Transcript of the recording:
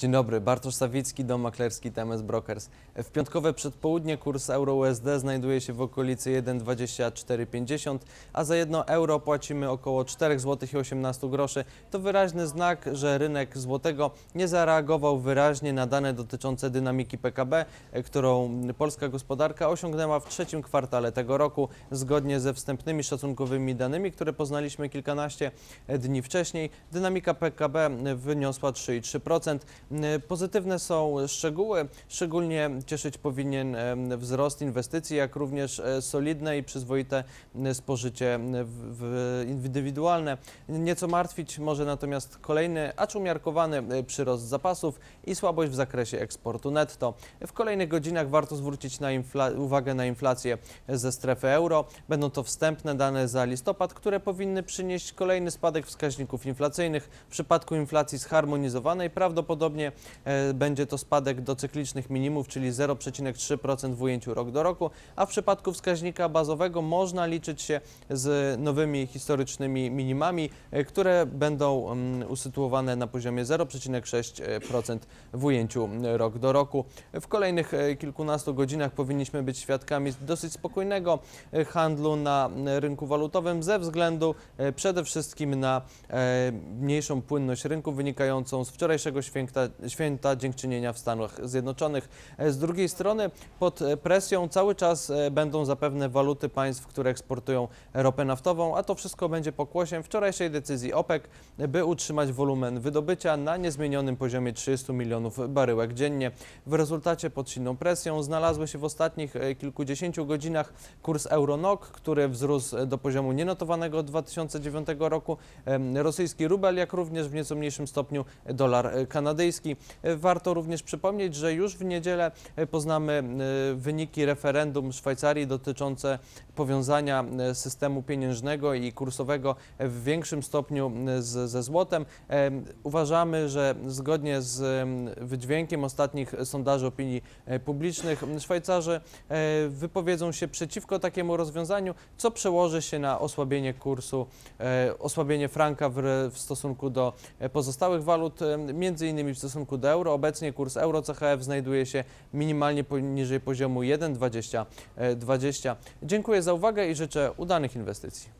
Dzień dobry, Bartosz Sawicki, dom maklerski TMS Brokers. W piątkowe przedpołudnie kurs euro-USD znajduje się w okolicy 1,2450, a za 1 euro płacimy około 4 zł i 18 groszy. To wyraźny znak, że rynek złotego nie zareagował wyraźnie na dane dotyczące dynamiki PKB, którą polska gospodarka osiągnęła w trzecim kwartale tego roku, zgodnie ze wstępnymi szacunkowymi danymi, które poznaliśmy kilkanaście dni wcześniej. Dynamika PKB wyniosła 3,3%. Pozytywne są szczegóły. Szczególnie cieszyć powinien em, wzrost inwestycji, jak również e, solidne i przyzwoite spożycie indywidualne. Nieco martwić może natomiast kolejny, acz umiarkowany e, przyrost zapasów i słabość w zakresie eksportu netto. W kolejnych godzinach warto zwrócić na uwagę na inflację ze strefy euro. Będą to wstępne dane za listopad, które powinny przynieść kolejny spadek wskaźników inflacyjnych. W przypadku inflacji zharmonizowanej prawdopodobnie e, będzie to spadek do cyklicznych minimów, czyli 0,3% w ujęciu rok do roku, a w przypadku wskaźnika bazowego można liczyć się z nowymi historycznymi minimami, e, które będą mm, usytuowane na poziomie 0,6% w ujęciu rok do roku. W kolejnych e, kilkunastu godzinach powinniśmy być świadkami dosyć spokojnego handlu na rynku walutowym ze względu przede wszystkim na mniejszą płynność rynku wynikającą z wczorajszego święta, święta dziękczynienia w Stanach Zjednoczonych. E, Z drugiej strony pod presją cały czas e, będą zapewne waluty państw, które eksportują ropę naftową, a to wszystko będzie pokłosiem wczorajszej decyzji OPEC, by utrzymać wolumen wydobycia na niezmienionym poziomie 30 milionów baryłek dziennie. W rezultacie pod silną presją znalazły się w ostatnich e, kilkudziesięciu godzinach kurs euro-NOK, który wzrósł do poziomu nienotowanego od 2009 roku, rosyjski rubel, jak również w nieco mniejszym stopniu dolar kanadyjski. Warto również przypomnieć, że już w niedzielę poznamy e, wyniki referendum Szwajcarii dotyczące powiązania e, systemu pieniężnego i kursowego w większym stopniu e, z, ze złotem. Em, Uważamy, że zgodnie z em, wydźwiękiem ostatnich sondaży opinii publicznych Szwajcarzy wypowiedzą się przeciwko takiemu rozwiązaniu, co przełoży się na osłabienie kursu, osłabienie franka w, w stosunku do pozostałych walut, między innymi w stosunku do euro. Obecnie kurs euro CHF znajduje się minimalnie poniżej poziomu 1,20. e, 20. Dziękuję za uwagę i życzę udanych inwestycji.